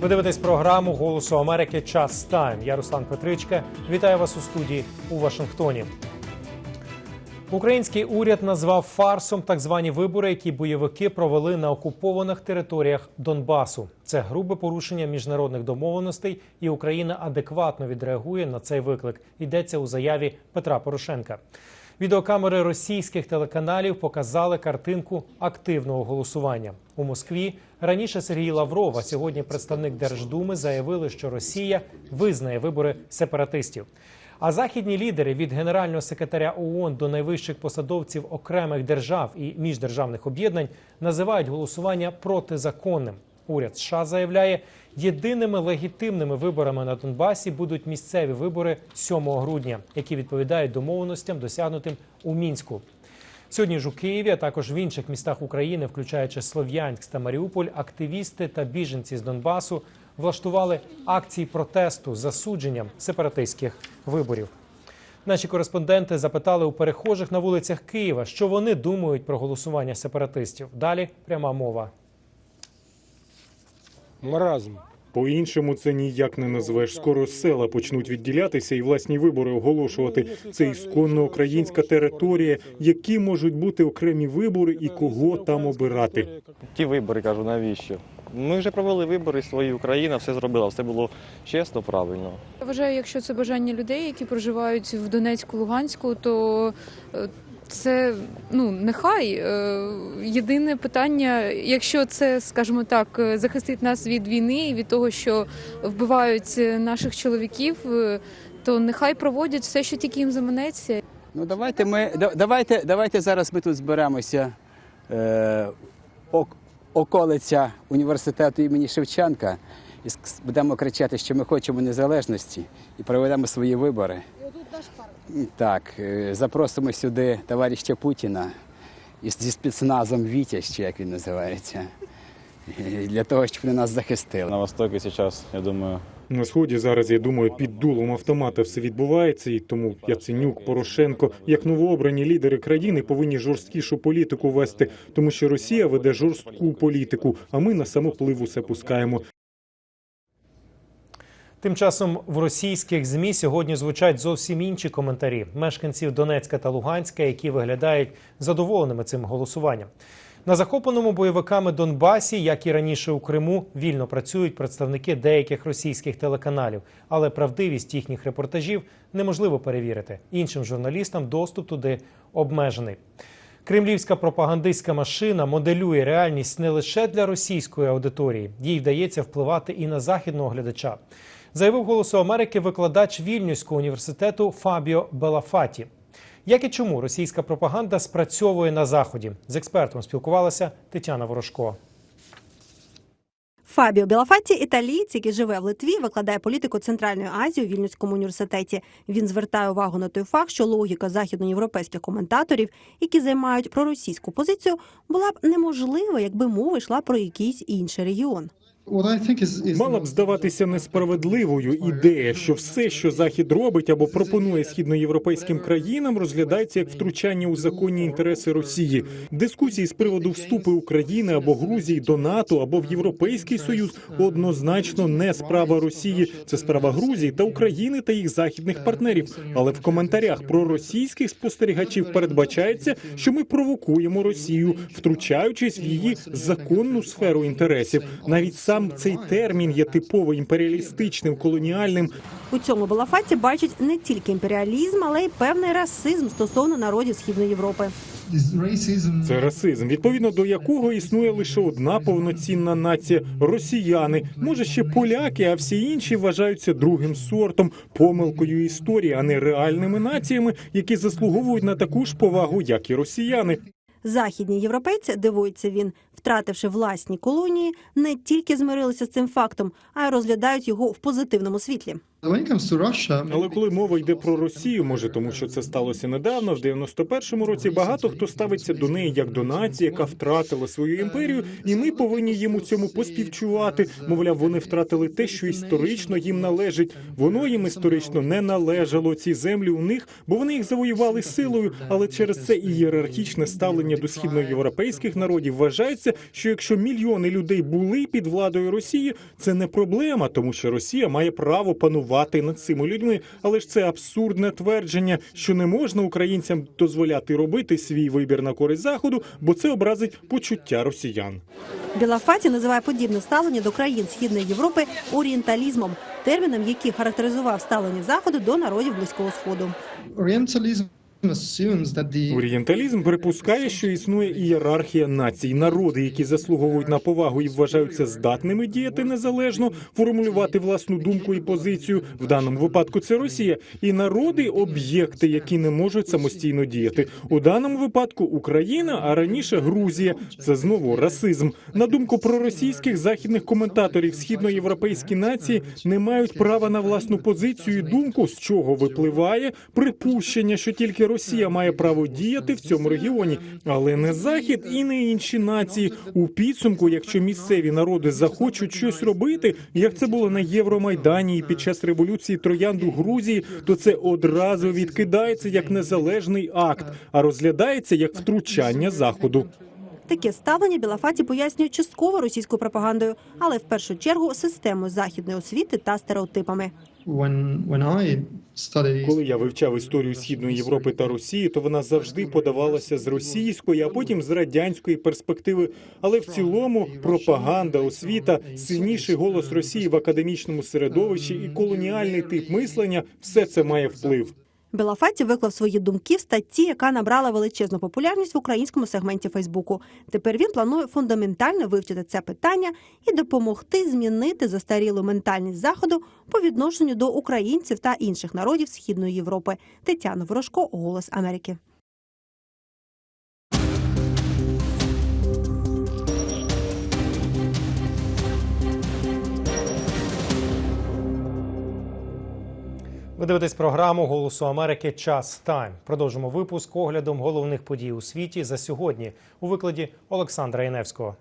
Ви дивитесь програму Голосу Америки Час Тайм. Я Руслан Петричка. Вітаю вас у студії у Вашингтоні. Український уряд назвав фарсом так звані вибори, які бойовики провели на окупованих територіях Донбасу. Це грубе порушення міжнародних домовленостей, і Україна адекватно відреагує на цей виклик. Йдеться у заяві Петра Порошенка. Відеокамери російських телеканалів показали картинку активного голосування у Москві. Раніше Сергій Лавров, а сьогодні представник Держдуми, заявили, що Росія визнає вибори сепаратистів. А західні лідери від генерального секретаря ООН до найвищих посадовців окремих держав і міждержавних об'єднань називають голосування протизаконним. Уряд США заявляє, єдиними легітимними виборами на Донбасі будуть місцеві вибори 7 грудня, які відповідають домовленостям, досягнутим у мінську. Сьогодні ж у Києві, а також в інших містах України, включаючи Слов'янськ та Маріуполь, активісти та біженці з Донбасу влаштували акції протесту з засудженням сепаратистських виборів. Наші кореспонденти запитали у перехожих на вулицях Києва, що вони думають про голосування сепаратистів. Далі пряма мова. Маразм. По-іншому це ніяк не назвеш. Скоро села почнуть відділятися і власні вибори оголошувати. Це ісконно українська територія. Які можуть бути окремі вибори і кого там обирати? Ті вибори кажу, навіщо? Ми вже провели вибори свої, Україна все зробила, все було чесно, правильно. Я вважаю, якщо це бажання людей, які проживають в Донецьку, Луганську, то е, це ну нехай Е, єдине питання, якщо це, скажімо так, е, захистить нас від війни і від того, що вбивають е, наших чоловіків, то нехай проводять все, що тільки їм заманеться. Ну давайте ми давайте, давайте зараз ми тут зберемося. Е, околиця університету імені Шевченка і будемо кричати, що ми хочемо незалежності і проведемо свої вибори. Так, е, запросимо сюди товариша Путіна із зі спецназом Вітя, ще як він називається, е, для того, щоб вони нас захистили. На Востокі зараз, я думаю, На сході зараз я думаю, під дулом автомата все відбувається, і тому Яценюк, Порошенко, як новообрані лідери країни, повинні жорсткішу політику вести, тому що Росія веде жорстку політику, а ми на самопливу все пускаємо. Тим часом в російських змі сьогодні звучать зовсім інші коментарі мешканців Донецька та Луганська, які виглядають задоволеними цим голосуванням. На захопленому бойовиками Донбасі, як і раніше у Криму, вільно працюють представники деяких російських телеканалів, але правдивість їхніх репортажів неможливо перевірити. Іншим журналістам доступ туди обмежений. Кремлівська пропагандистська машина моделює реальність не лише для російської аудиторії, їй вдається впливати і на західного глядача. Заявив голосу Америки викладач Вільнюського університету Фабіо Белафаті. Як і чому російська пропаганда спрацьовує на заході? З експертом спілкувалася Тетяна Ворожко. Фабіо Білафатті – італієць, який живе в Литві, викладає політику Центральної Азії у Вільнюському університеті. Він звертає увагу на той факт, що логіка західноєвропейських коментаторів, які займають проросійську позицію, була б неможлива, якби мова йшла про якийсь інший регіон. Мала б здаватися несправедливою ідея, що все, що захід робить або пропонує східноєвропейським країнам, розглядається як втручання у законні інтереси Росії. Дискусії з приводу вступу України або Грузії до НАТО або в Європейський Союз однозначно не справа Росії. Це справа Грузії та України та їх західних партнерів. Але в коментарях про російських спостерігачів передбачається, що ми провокуємо Росію, втручаючись в її законну сферу інтересів. Навіть сам цей термін є типово імперіалістичним, колоніальним. У цьому Белафатті бачить не тільки імперіалізм, але й певний расизм стосовно народів Східної Європи. Це расизм, відповідно до якого існує лише одна повноцінна нація росіяни. Може ще поляки, а всі інші вважаються другим сортом, помилкою історії, а не реальними націями, які заслуговують на таку ж повагу, як і росіяни. Західні європейці, дивується він, втративши власні колонії, не тільки змирилися з цим фактом, а й розглядають його в позитивному світлі. Але коли мова йде про Росію, може тому, що це сталося недавно, в 91-му році багато хто ставиться до неї як до нації, яка втратила свою імперію, і ми повинні їм у цьому поспівчувати. Мовляв, вони втратили те, що історично їм належить. Воно їм історично не належало. Ці землі у них, бо вони їх завоювали силою. Але через це ієрархічне ставлення до східноєвропейських народів вважається, що якщо мільйони людей були під владою Росії, це не проблема, тому що Росія має право панувати над цими людьми. Але ж це абсурдне твердження, що не можна українцям дозволяти робити свій вибір на користь заходу, бо це образить почуття росіян. Білафаті називає подібне ставлення до країн Східної Європи орієнталізмом, терміном, який характеризував ставлення заходу до народів близького сходу. The Орієнталізм припускає, що існує ієрархія націй, народи, які заслуговують на повагу і вважаються здатними діяти незалежно, формулювати власну думку і позицію. В даному випадку це Росія, і народи об'єкти, які не можуть самостійно діяти. У даному випадку Україна, а раніше Грузія. Це знову расизм. На думку проросійських західних коментаторів, східноєвропейські нації не мають права на власну позицію і думку, з чого випливає припущення, що тільки Росія має право діяти в цьому регіоні, але не Захід і не інші нації. У підсумку, якщо місцеві народи захочуть щось робити, як це було на Євромайдані і під час революції Троянду Грузії, то це одразу відкидається як незалежний акт, а розглядається як втручання заходу. Таке ставлення Білафаті пояснює частково російською пропагандою, але в першу чергу системою західної освіти та стереотипами. Коли я вивчав історію східної Європи та Росії, то вона завжди подавалася з російської, а потім з радянської перспективи. Але в цілому пропаганда, освіта, сильніший голос Росії в академічному середовищі і колоніальний тип мислення все це має вплив. Белафаті виклав свої думки в статті, яка набрала величезну популярність в українському сегменті Фейсбуку. Тепер він планує фундаментально вивчити це питання і допомогти змінити застарілу ментальність заходу по відношенню до українців та інших народів Східної Європи. Тетяна Ворожко, Голос Америки. Ви дивитесь програму Голосу Америки. Час тайм. Продовжимо випуск оглядом головних подій у світі за сьогодні у викладі Олександра Яневського.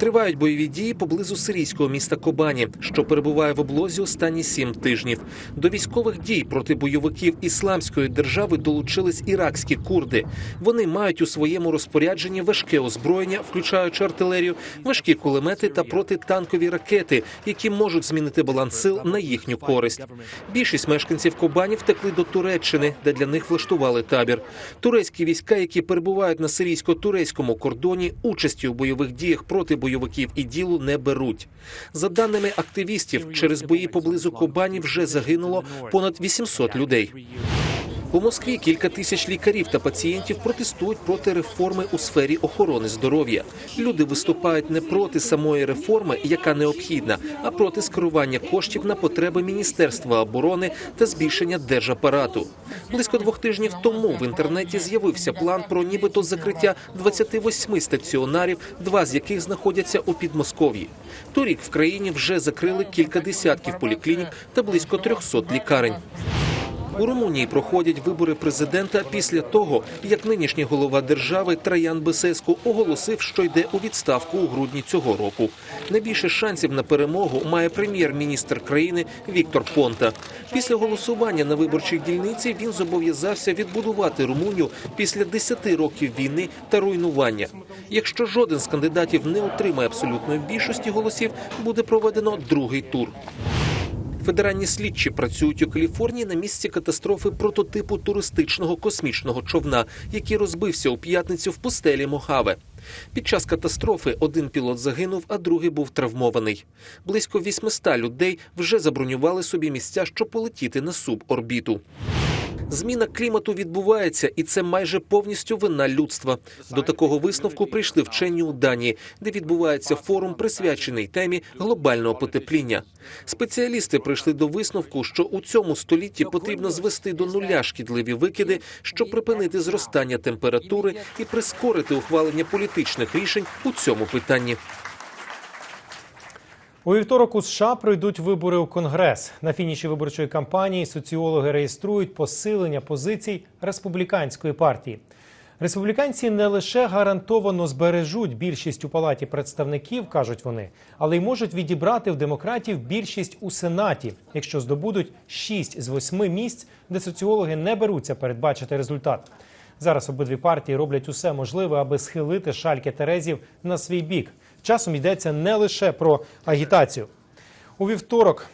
Тривають бойові дії поблизу сирійського міста Кобані, що перебуває в облозі останні сім тижнів. До військових дій проти бойовиків ісламської держави долучились іракські курди. Вони мають у своєму розпорядженні важке озброєння, включаючи артилерію, важкі кулемети та протитанкові ракети, які можуть змінити баланс сил на їхню користь. Більшість мешканців Кобані втекли до Туреччини, де для них влаштували табір. Турецькі війська, які перебувають на сирійсько-турецькому кордоні, участі у бойових діях проти бойовиків і ділу не беруть. За даними активістів, через бої поблизу Кобані вже загинуло понад 800 людей. У Москві кілька тисяч лікарів та пацієнтів протестують проти реформи у сфері охорони здоров'я. Люди виступають не проти самої реформи, яка необхідна, а проти скерування коштів на потреби Міністерства оборони та збільшення держапарату. Близько двох тижнів тому в інтернеті з'явився план про нібито закриття 28 стаціонарів, два з яких знаходяться у Підмосков'ї. Торік в країні вже закрили кілька десятків поліклінік та близько 300 лікарень. У Румунії проходять вибори президента після того, як нинішній голова держави Траян Бесеску оголосив, що йде у відставку у грудні цього року. Найбільше шансів на перемогу має прем'єр-міністр країни Віктор Понта. Після голосування на виборчих дільниці він зобов'язався відбудувати Румунію після 10 років війни та руйнування. Якщо жоден з кандидатів не отримає абсолютної більшості голосів, буде проведено другий тур. Федеральні слідчі працюють у Каліфорнії на місці катастрофи прототипу туристичного космічного човна, який розбився у п'ятницю в пустелі Мохаве. Під час катастрофи один пілот загинув, а другий був травмований. Близько 800 людей вже забронювали собі місця, щоб полетіти на суборбіту. Зміна клімату відбувається, і це майже повністю вина людства. До такого висновку прийшли вчені у Данії, де відбувається форум, присвячений темі глобального потепління. Спеціалісти прийшли до висновку, що у цьому столітті потрібно звести до нуля шкідливі викиди, щоб припинити зростання температури і прискорити ухвалення політичних рішень у цьому питанні. У вівторок у США пройдуть вибори у Конгрес. На фініші виборчої кампанії соціологи реєструють посилення позицій республіканської партії. Республіканці не лише гарантовано збережуть більшість у палаті представників, кажуть вони, але й можуть відібрати в демократів більшість у сенаті, якщо здобудуть 6 з 8 місць, де соціологи не беруться передбачити результат. Зараз обидві партії роблять усе можливе, аби схилити шальки Терезів на свій бік. Часом йдеться не лише про агітацію. У вівторок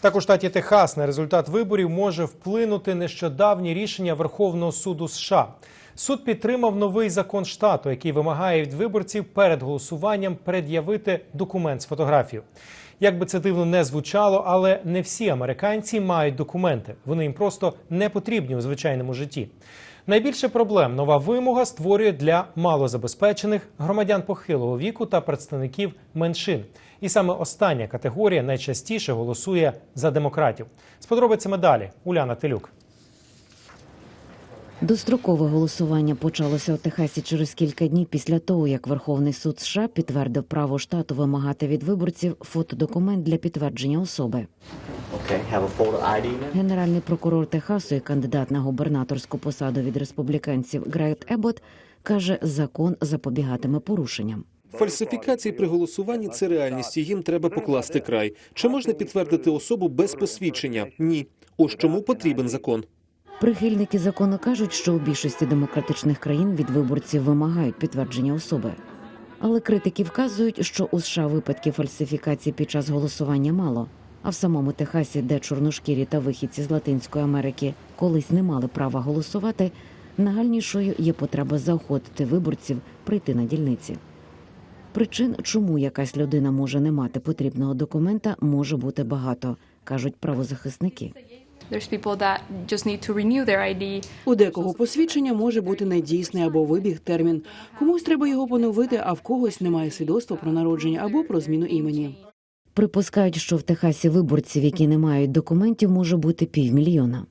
так у штаті Техас на результат виборів може вплинути нещодавнє рішення Верховного суду США. Суд підтримав новий закон штату, який вимагає від виборців перед голосуванням пред'явити документ з фотографією. Як би це дивно не звучало, але не всі американці мають документи. Вони їм просто не потрібні у звичайному житті. Найбільше проблем нова вимога створює для малозабезпечених громадян похилого віку та представників меншин. І саме остання категорія найчастіше голосує за демократів. З подробицями далі Уляна Телюк. Дострокове голосування почалося у Техасі через кілька днів після того, як Верховний суд США підтвердив право штату вимагати від виборців фотодокумент для підтвердження особи. Генеральний прокурор Техасу і кандидат на губернаторську посаду від республіканців Грейт Ебот каже, закон запобігатиме порушенням. Фальсифікації при голосуванні це реальність, і їм треба покласти край. Чи можна підтвердити особу без посвідчення? Ні. Ось чому потрібен закон. Прихильники закону кажуть, що у більшості демократичних країн від виборців вимагають підтвердження особи. Але критики вказують, що у США випадків фальсифікації під час голосування мало. А в самому Техасі, де чорношкірі та вихідці з Латинської Америки колись не мали права голосувати, нагальнішою є потреба заохотити виборців прийти на дільниці. Причин, чому якась людина може не мати потрібного документа, може бути багато, кажуть правозахисники. There's people that just need to renew their ID. У декого посвідчення може бути недійсний або вибіг термін. Комусь треба його поновити, а в когось немає свідоцтва про народження або про зміну імені. Припускають, що в Техасі виборців, які не мають документів, може бути півмільйона.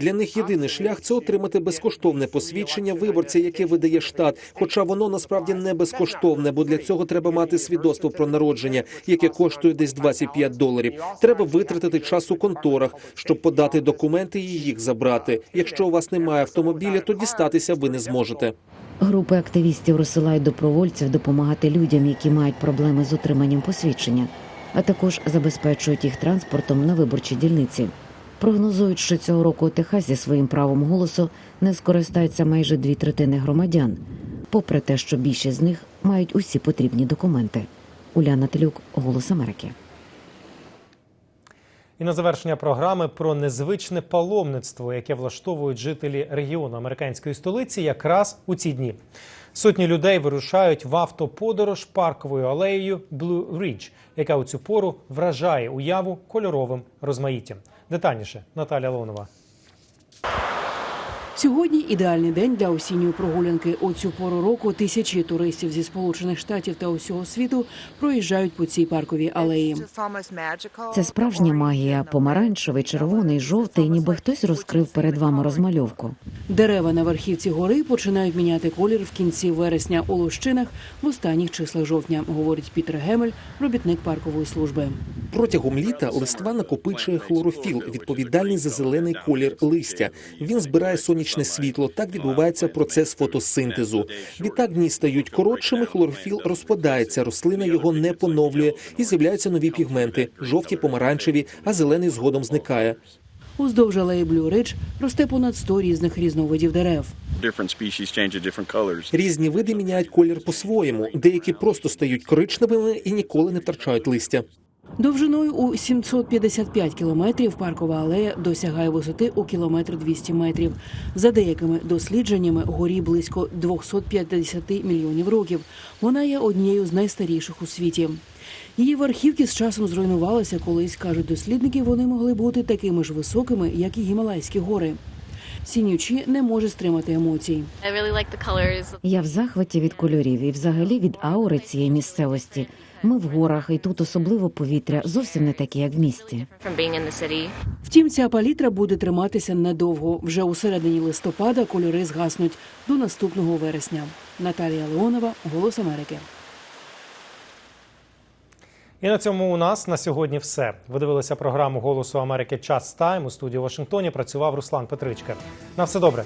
Для них єдиний шлях це отримати безкоштовне посвідчення виборця, яке видає штат. Хоча воно насправді не безкоштовне, бо для цього треба мати свідоцтво про народження, яке коштує десь 25 доларів. Треба витратити час у конторах, щоб подати документи і їх забрати. Якщо у вас немає автомобіля, то дістатися ви не зможете. Групи активістів розсилають добровольців допомагати людям, які мають проблеми з отриманням посвідчення, а також забезпечують їх транспортом на виборчі дільниці. Прогнозують, що цього року у Техасі своїм правом голосу не скористаються майже дві третини громадян, попри те, що більшість з них мають усі потрібні документи. Уляна Телюк, Голос Америки. І на завершення програми про незвичне паломництво, яке влаштовують жителі регіону американської столиці, якраз у ці дні. Сотні людей вирушають в автоподорож парковою алеєю Blue Ridge, яка у цю пору вражає уяву кольоровим розмаїттям. Детальніше Наталя Лонова. Сьогодні ідеальний день для осінньої прогулянки. У цю пору року тисячі туристів зі сполучених штатів та усього світу проїжджають по цій парковій алеї. Це справжня магія. Помаранчевий, червоний, жовтий, ніби хтось розкрив перед вами розмальовку. Дерева на верхівці гори починають міняти колір в кінці вересня у лощинах в останніх числах жовтня, говорить Пітер Гемель, робітник паркової служби. Протягом літа листва накопичує хлорофіл, відповідальний за зелений колір листя. Він збирає сонячне світло. Так відбувається процес фотосинтезу. Відтак дні стають коротшими. Хлорофіл розпадається, рослина його не поновлює і з'являються нові пігменти жовті, помаранчеві, а зелений згодом зникає. Уздовж алеї Блю Ридж росте понад 100 різних різновидів дерев. Різні види міняють колір по-своєму. Деякі просто стають коричневими і ніколи не втрачають листя. Довжиною у 755 кілометрів паркова алея досягає висоти у кілометр 200 метрів. За деякими дослідженнями горі близько 250 мільйонів років. Вона є однією з найстаріших у світі. Її верхівки з часом зруйнувалися, колись кажуть дослідники, вони могли бути такими ж високими, як і Гімалайські гори. Сінючі не може стримати емоцій. Я в захваті від кольорів і взагалі від аури цієї місцевості. Ми в горах, і тут особливо повітря зовсім не таке, як в місті. Втім, ця палітра буде триматися недовго. Вже у середині листопада кольори згаснуть до наступного вересня. Наталія Леонова, Голос Америки. І на цьому у нас на сьогодні все. Ви дивилися програму Голосу Америки Час Тайм. У студії у Вашингтоні працював Руслан Петричка. На все добре.